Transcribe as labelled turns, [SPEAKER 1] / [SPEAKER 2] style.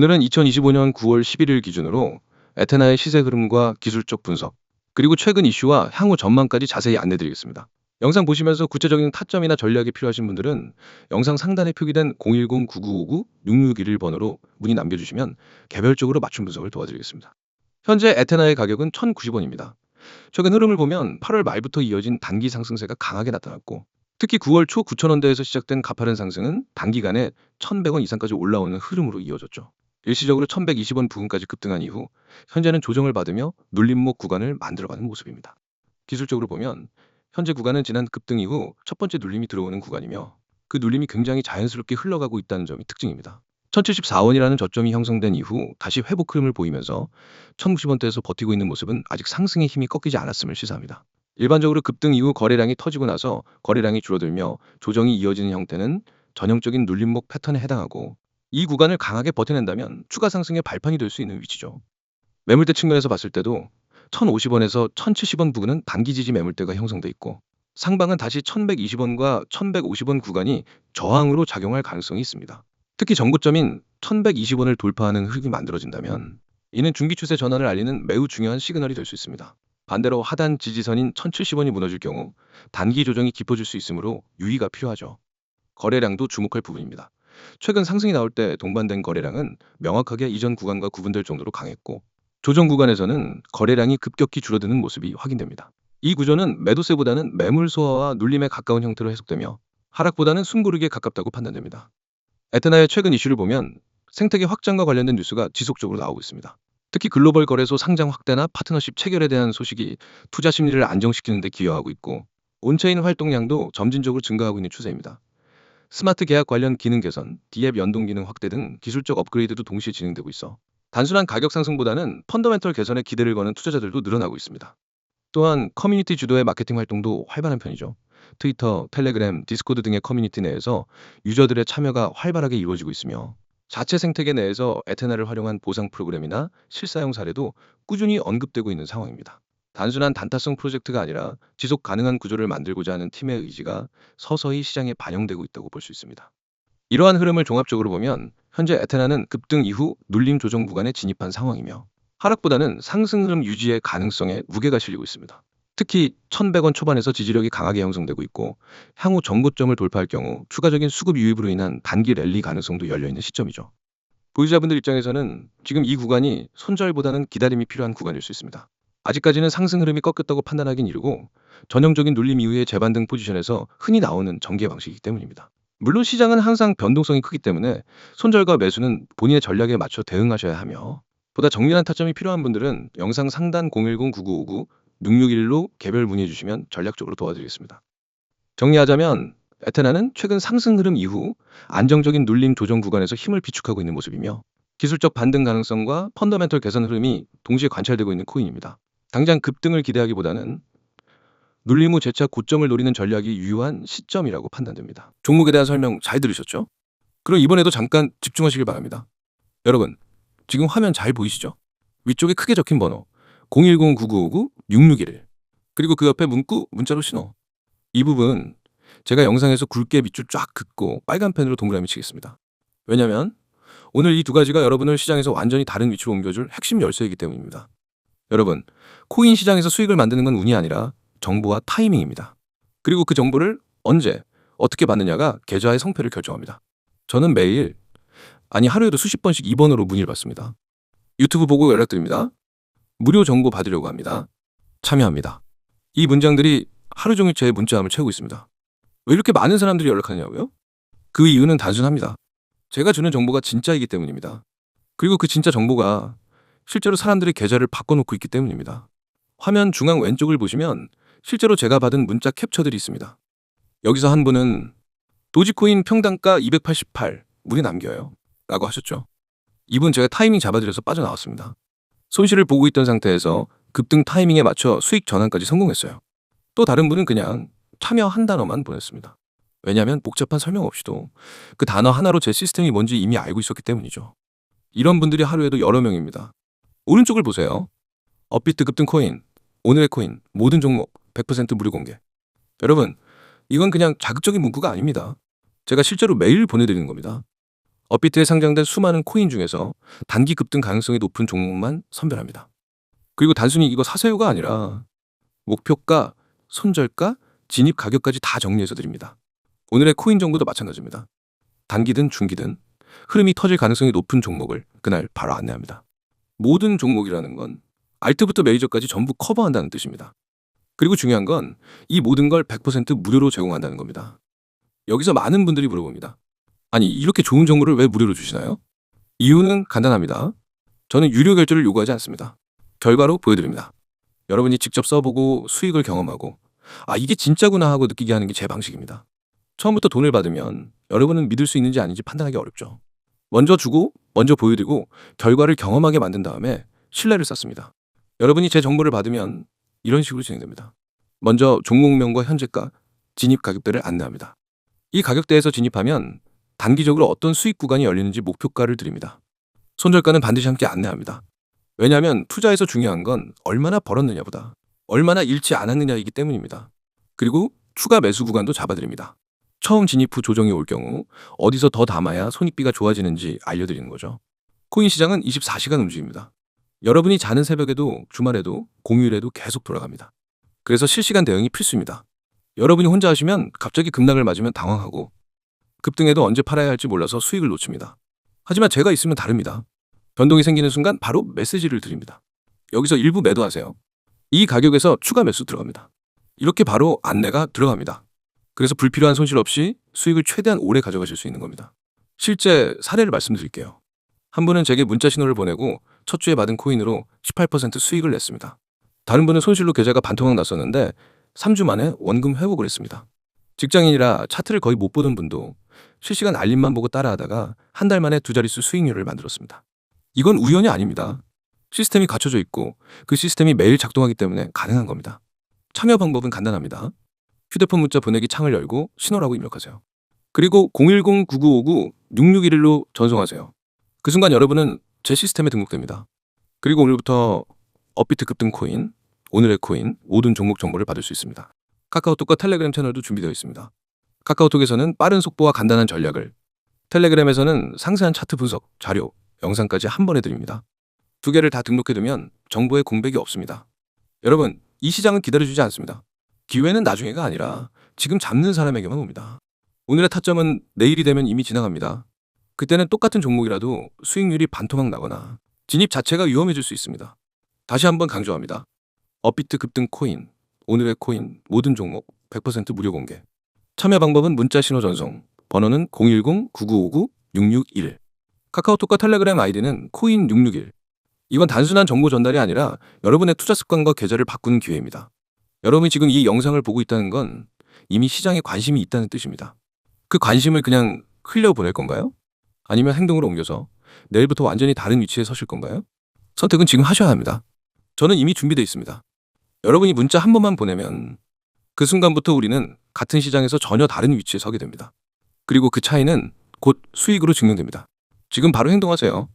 [SPEAKER 1] 오늘은 2025년 9월 11일 기준으로 에테나의 시세 흐름과 기술적 분석, 그리고 최근 이슈와 향후 전망까지 자세히 안내드리겠습니다. 영상 보시면서 구체적인 타점이나 전략이 필요하신 분들은 영상 상단에 표기된 010-9959-6611 번호로 문의 남겨주시면 개별적으로 맞춤 분석을 도와드리겠습니다. 현재 에테나의 가격은 1,090원입니다. 최근 흐름을 보면 8월 말부터 이어진 단기 상승세가 강하게 나타났고 특히 9월 초 9,000원대에서 시작된 가파른 상승은 단기간에 1,100원 이상까지 올라오는 흐름으로 이어졌죠. 일시적으로 1,120원 부근까지 급등한 이후 현재는 조정을 받으며 눌림목 구간을 만들어가는 모습입니다. 기술적으로 보면 현재 구간은 지난 급등 이후 첫 번째 눌림이 들어오는 구간이며 그 눌림이 굉장히 자연스럽게 흘러가고 있다는 점이 특징입니다. 1074원이라는 저점이 형성된 이후 다시 회복 흐름을 보이면서 1090원대에서 버티고 있는 모습은 아직 상승의 힘이 꺾이지 않았음을 시사합니다. 일반적으로 급등 이후 거래량이 터지고 나서 거래량이 줄어들며 조정이 이어지는 형태는 전형적인 눌림목 패턴에 해당하고 이 구간을 강하게 버텨낸다면 추가 상승의 발판이 될 수 있는 위치죠. 매물대 측면에서 봤을 때도 1050원에서 1070원 부근은 단기 지지 매물대가 형성돼 있고 상방은 다시 1120원과 1150원 구간이 저항으로 작용할 가능성이 있습니다. 특히 전고점인 1120원을 돌파하는 흐름이 만들어진다면 이는 중기 추세 전환을 알리는 매우 중요한 시그널이 될 수 있습니다. 반대로 하단 지지선인 1070원이 무너질 경우 단기 조정이 깊어질 수 있으므로 유의가 필요하죠. 거래량도 주목할 부분입니다. 최근 상승이 나올 때 동반된 거래량은 명확하게 이전 구간과 구분될 정도로 강했고 조정 구간에서는 거래량이 급격히 줄어드는 모습이 확인됩니다. 이 구조는 매도세보다는 매물 소화와 눌림에 가까운 형태로 해석되며 하락보다는 숨고르기에 가깝다고 판단됩니다. 에테나의 최근 이슈를 보면 생태계 확장과 관련된 뉴스가 지속적으로 나오고 있습니다. 특히 글로벌 거래소 상장 확대나 파트너십 체결에 대한 소식이 투자 심리를 안정시키는 데 기여하고 있고 온체인 활동량도 점진적으로 증가하고 있는 추세입니다. 스마트 계약 관련 기능 개선, D앱 연동 기능 확대 등 기술적 업그레이드도 동시에 진행되고 있어 단순한 가격 상승보다는 펀더멘털 개선에 기대를 거는 투자자들도 늘어나고 있습니다. 또한 커뮤니티 주도의 마케팅 활동도 활발한 편이죠. 트위터, 텔레그램, 디스코드 등의 커뮤니티 내에서 유저들의 참여가 활발하게 이루어지고 있으며 자체 생태계 내에서 에테나를 활용한 보상 프로그램이나 실사용 사례도 꾸준히 언급되고 있는 상황입니다. 단순한 단타성 프로젝트가 아니라 지속 가능한 구조를 만들고자 하는 팀의 의지가 서서히 시장에 반영되고 있다고 볼 수 있습니다. 이러한 흐름을 종합적으로 보면 현재 에테나는 급등 이후 눌림 조정 구간에 진입한 상황이며 하락보다는 상승 흐름 유지의 가능성에 무게가 실리고 있습니다. 특히 1100원 초반에서 지지력이 강하게 형성되고 있고 향후 정고점을 돌파할 경우 추가적인 수급 유입으로 인한 단기 랠리 가능성도 열려있는 시점이죠. 보유자분들 입장에서는 지금 이 구간이 손절보다는 기다림이 필요한 구간일 수 있습니다. 아직까지는 상승 흐름이 꺾였다고 판단하긴 이르고 전형적인 눌림 이후의 재반등 포지션에서 흔히 나오는 전개 방식이기 때문입니다. 물론 시장은 항상 변동성이 크기 때문에 손절과 매수는 본인의 전략에 맞춰 대응하셔야 하며 보다 정밀한 타점이 필요한 분들은 영상 상단 010-9959-6611로 개별 문의해 주시면 전략적으로 도와드리겠습니다. 정리하자면 에테나는 최근 상승 흐름 이후 안정적인 눌림 조정 구간에서 힘을 비축하고 있는 모습이며 기술적 반등 가능성과 펀더멘털 개선 흐름이 동시에 관찰되고 있는 코인입니다. 당장 급등을 기대하기보다는 눌림 후 재차 고점을 노리는 전략이 유효한 시점이라고 판단됩니다. 종목에 대한 설명 잘 들으셨죠? 그럼 이번에도 잠깐 집중하시길 바랍니다. 여러분, 지금 화면 잘 보이시죠? 위쪽에 크게 적힌 번호 010-9959-6611 그리고 그 옆에 문구 문자로 신호 이 부분 제가 영상에서 굵게 밑줄 쫙 긋고 빨간 펜으로 동그라미 치겠습니다. 왜냐면 오늘 이 두 가지가 여러분을 시장에서 완전히 다른 위치로 옮겨줄 핵심 열쇠이기 때문입니다. 여러분, 코인 시장에서 수익을 만드는 건 운이 아니라 정보와 타이밍입니다. 그리고 그 정보를 언제, 어떻게 받느냐가 계좌의 성패를 결정합니다. 저는 매일, 아니 하루에도 수십 번씩 2번으로 문의를 받습니다. 유튜브 보고 연락드립니다. 무료 정보 받으려고 합니다. 참여합니다. 이 문장들이 하루 종일 제 문자함을 채우고 있습니다. 왜 이렇게 많은 사람들이 연락하냐고요? 그 이유는 단순합니다. 제가 주는 정보가 진짜이기 때문입니다. 그리고 그 진짜 정보가 실제로 사람들의 계좌를 바꿔놓고 있기 때문입니다. 화면 중앙 왼쪽을 보시면 실제로 제가 받은 문자 캡처들이 있습니다. 여기서 한 분은 도지코인 평단가 288 문이 남겨요. 라고 하셨죠. 이분 제가 타이밍 잡아드려서 빠져나왔습니다. 손실을 보고 있던 상태에서 급등 타이밍에 맞춰 수익 전환까지 성공했어요. 또 다른 분은 그냥 참여 한 단어만 보냈습니다. 왜냐하면 복잡한 설명 없이도 그 단어 하나로 제 시스템이 뭔지 이미 알고 있었기 때문이죠. 이런 분들이 하루에도 여러 명입니다. 오른쪽을 보세요. 업비트 급등 코인, 오늘의 코인, 모든 종목 100% 무료 공개. 여러분, 이건 그냥 자극적인 문구가 아닙니다. 제가 실제로 매일 보내드리는 겁니다. 업비트에 상장된 수많은 코인 중에서 단기 급등 가능성이 높은 종목만 선별합니다. 그리고 단순히 이거 사세요가 아니라 목표가, 손절가, 진입 가격까지 다 정리해서 드립니다. 오늘의 코인 정보도 마찬가지입니다. 단기든 중기든 흐름이 터질 가능성이 높은 종목을 그날 바로 안내합니다. 모든 종목이라는 건 알트부터 메이저까지 전부 커버한다는 뜻입니다. 그리고 중요한 건 이 모든 걸 100% 무료로 제공한다는 겁니다. 여기서 많은 분들이 물어봅니다. 아니, 이렇게 좋은 정보를 왜 무료로 주시나요? 이유는 간단합니다. 저는 유료 결제를 요구하지 않습니다. 결과로 보여드립니다. 여러분이 직접 써보고 수익을 경험하고 아, 이게 진짜구나 하고 느끼게 하는 게 제 방식입니다. 처음부터 돈을 받으면 여러분은 믿을 수 있는지 아닌지 판단하기 어렵죠. 먼저 주고, 먼저 보여드리고 결과를 경험하게 만든 다음에 신뢰를 쌓습니다. 여러분이 제 정보를 받으면 이런 식으로 진행됩니다. 먼저 종목명과 현재가, 진입 가격대를 안내합니다. 이 가격대에서 진입하면 단기적으로 어떤 수익 구간이 열리는지 목표가를 드립니다. 손절가는 반드시 함께 안내합니다. 왜냐하면 투자에서 중요한 건 얼마나 벌었느냐보다 얼마나 잃지 않았느냐이기 때문입니다. 그리고 추가 매수 구간도 잡아드립니다. 처음 진입 후 조정이 올 경우 어디서 더 담아야 손익비가 좋아지는지 알려드리는 거죠. 코인 시장은 24시간 움직입니다. 여러분이 자는 새벽에도 주말에도 공휴일에도 계속 돌아갑니다. 그래서 실시간 대응이 필수입니다. 여러분이 혼자 하시면 갑자기 급락을 맞으면 당황하고 급등에도 언제 팔아야 할지 몰라서 수익을 놓칩니다. 하지만 제가 있으면 다릅니다. 변동이 생기는 순간 바로 메시지를 드립니다. 여기서 일부 매도하세요. 이 가격에서 추가 매수 들어갑니다. 이렇게 바로 안내가 들어갑니다. 그래서 불필요한 손실 없이 수익을 최대한 오래 가져가실 수 있는 겁니다. 실제 사례를 말씀드릴게요. 한 분은 제게 문자 신호를 보내고 첫 주에 받은 코인으로 18% 수익을 냈습니다. 다른 분은 손실로 계좌가 반토막 났었는데 3주 만에 원금 회복을 했습니다. 직장인이라 차트를 거의 못 보던 분도 실시간 알림만 보고 따라하다가 한 달 만에 두 자릿수 수익률을 만들었습니다. 이건 우연이 아닙니다. 시스템이 갖춰져 있고 그 시스템이 매일 작동하기 때문에 가능한 겁니다. 참여 방법은 간단합니다. 휴대폰 문자 보내기 창을 열고 신호라고 입력하세요. 그리고 010-9959-6611로 전송하세요. 그 순간 여러분은 제 시스템에 등록됩니다. 그리고 오늘부터 업비트 급등 코인, 오늘의 코인, 모든 종목 정보를 받을 수 있습니다. 카카오톡과 텔레그램 채널도 준비되어 있습니다. 카카오톡에서는 빠른 속보와 간단한 전략을, 텔레그램에서는 상세한 차트 분석, 자료, 영상까지 한 번에 드립니다. 두 개를 다 등록해두면 정보에 공백이 없습니다. 여러분, 이 시장은 기다려주지 않습니다. 기회는 나중에가 아니라 지금 잡는 사람에게만 옵니다. 오늘의 타점은 내일이 되면 이미 지나갑니다. 그때는 똑같은 종목이라도 수익률이 반토막 나거나 진입 자체가 위험해질 수 있습니다. 다시 한번 강조합니다. 업비트 급등 코인, 오늘의 코인, 모든 종목 100% 무료 공개. 참여 방법은 문자 신호 전송, 번호는 010-9959-661. 카카오톡과 텔레그램 아이디는 코인661. 이건 단순한 정보 전달이 아니라 여러분의 투자 습관과 계좌를 바꾸는 기회입니다. 여러분이 지금 이 영상을 보고 있다는 건 이미 시장에 관심이 있다는 뜻입니다. 그 관심을 그냥 흘려보낼 건가요? 아니면 행동으로 옮겨서 내일부터 완전히 다른 위치에 서실 건가요? 선택은 지금 하셔야 합니다. 저는 이미 준비되어 있습니다. 여러분이 문자 한 번만 보내면 그 순간부터 우리는 같은 시장에서 전혀 다른 위치에 서게 됩니다. 그리고 그 차이는 곧 수익으로 증명됩니다. 지금 바로 행동하세요.